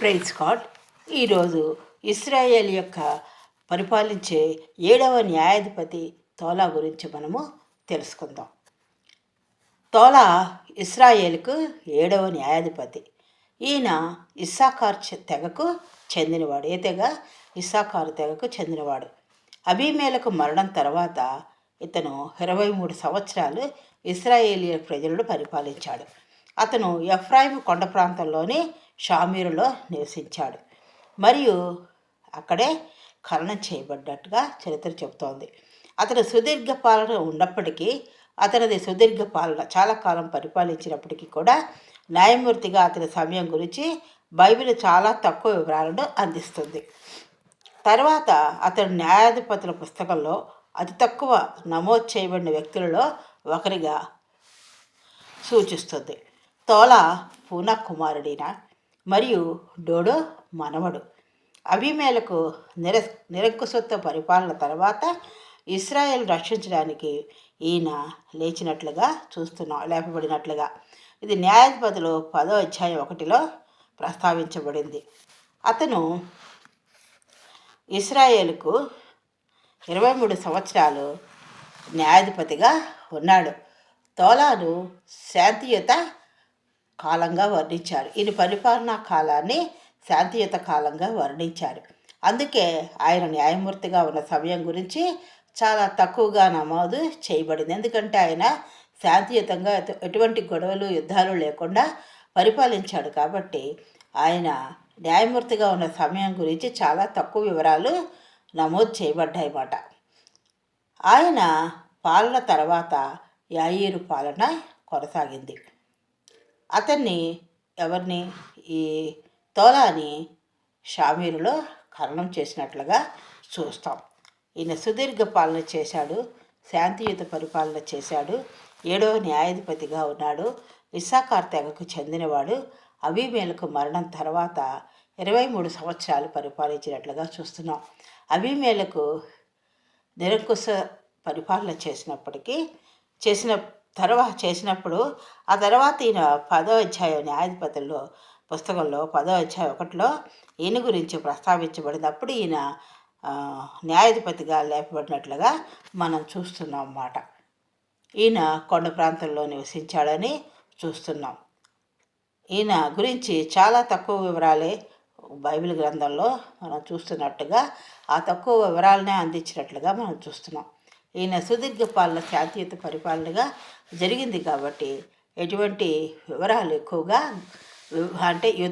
Praise card ఈరోజు Israel యొక్క పరిపాలించే ఏడవ న్యాయాధిపతి తోలా గురించి మనము తెలుసుకుందాం. తోలా ఇస్రాయేల్కు ఏడవ న్యాయాధిపతి. ఈయన ఇస్సాకార్ తెగకు చెందినవాడు. ఏ తెగ? ఇస్సాకారు తెగకు చెందినవాడు. అభిమేలకు మరణం తర్వాత ఇతను ఇరవై మూడు సంవత్సరాలు ఇస్రాయేలియ ప్రజలను పరిపాలించాడు. అతను ఎఫ్రాయిం కొండ ప్రాంతంలోని షామీరులో నివసించాడు. మరియు అక్కడే ఖననం చేయబడ్డట్టుగా చరిత్ర చెబుతోంది. అతను సుదీర్ఘ పాలన ఉన్నప్పటికీ అతనిది సుదీర్ఘ పాలన చాలా కాలం పరిపాలించినప్పటికీ కూడా న్యాయమూర్తిగా అతని సమయం గురించి బైబిల్ చాలా తక్కువ వివరాలను అందిస్తుంది. తర్వాత అతను న్యాయాధిపతుల పుస్తకంలో అతి తక్కువ నమోదు చేయబడిన వ్యక్తులలో ఒకరిగా సూచిస్తుంది. తోలా పూనా కుమారుడిన? మరియు డోడో మనవడు. అభిమేలకు నిర నిరంకుశత్వ పరిపాలన తర్వాత ఇస్రాయెల్ రక్షించడానికి ఈయన లేచినట్లుగా చూస్తున్నాం లేపబడినట్లుగా. ఇది న్యాయాధిపతులు పదో అధ్యాయం ఒకటిలో ప్రస్తావించబడింది. అతను ఇస్రాయేల్కు ఇరవై మూడు సంవత్సరాలు న్యాయాధిపతిగా ఉన్నాడు. తోలాను శాంతియుత కాలంగా వర్ణించారు. ఈయన పరిపాలనా కాలాన్ని శాంతియుత కాలంగా వర్ణించారు. అందుకే ఆయన న్యాయమూర్తిగా ఉన్న సమయం గురించి చాలా తక్కువగా నమోదు చేయబడింది. ఎందుకంటే ఆయన శాంతియుతంగా ఎటువంటి గొడవలు యుద్ధాలు లేకుండా పరిపాలించాడు కాబట్టి ఆయన న్యాయమూర్తిగా ఉన్న సమయం గురించి చాలా తక్కువ వివరాలు నమోదు చేయబడ్డాయన్నమాట. ఆయన పాలన తర్వాత యాయిరు పాలన కొనసాగింది. అతన్ని ఎవరిని ఈ తోలాని షామీరులో ఖననం చేసినట్లుగా చూస్తాం. ఈయన సుదీర్ఘ పాలన చేశాడు శాంతియుత పరిపాలన చేశాడు ఏడవ న్యాయాధిపతిగా ఉన్నాడు విశాఖార్ తెగకు చెందినవాడు అభిమేలకు మరణం తర్వాత ఇరవై మూడు సంవత్సరాలు పరిపాలించినట్లుగా చూస్తున్నాం. అభిమేలకు నిరంకుశ పరిపాలన చేసినప్పటికీ చేసిన తర్వాత చేసినప్పుడు ఆ తర్వాత ఈయన పదో అధ్యాయం న్యాయాధిపతుల్లో పుస్తకంలో పదో అధ్యాయం ఒకటిలో ఈయన గురించి ప్రస్తావించబడినప్పుడు ఈయన న్యాయాధిపతిగా లేపబడినట్లుగా మనం చూస్తున్నాం అన్నమాట. ఈయన కొండ ప్రాంతంలో నివసించాడని చూస్తున్నాం. ఈయన గురించి చాలా తక్కువ వివరాలే బైబిల్ గ్రంథంలో మనం చూస్తున్నట్టుగా ఆ తక్కువ వివరాలనే అందించినట్లుగా మనం చూస్తున్నాం. ఈయన సుదీర్ఘ పాలన శాంతియుత పరిపాలనగా జరిగింది కాబట్టి ఎటువంటి వివరాలు ఎక్కువగా అంటే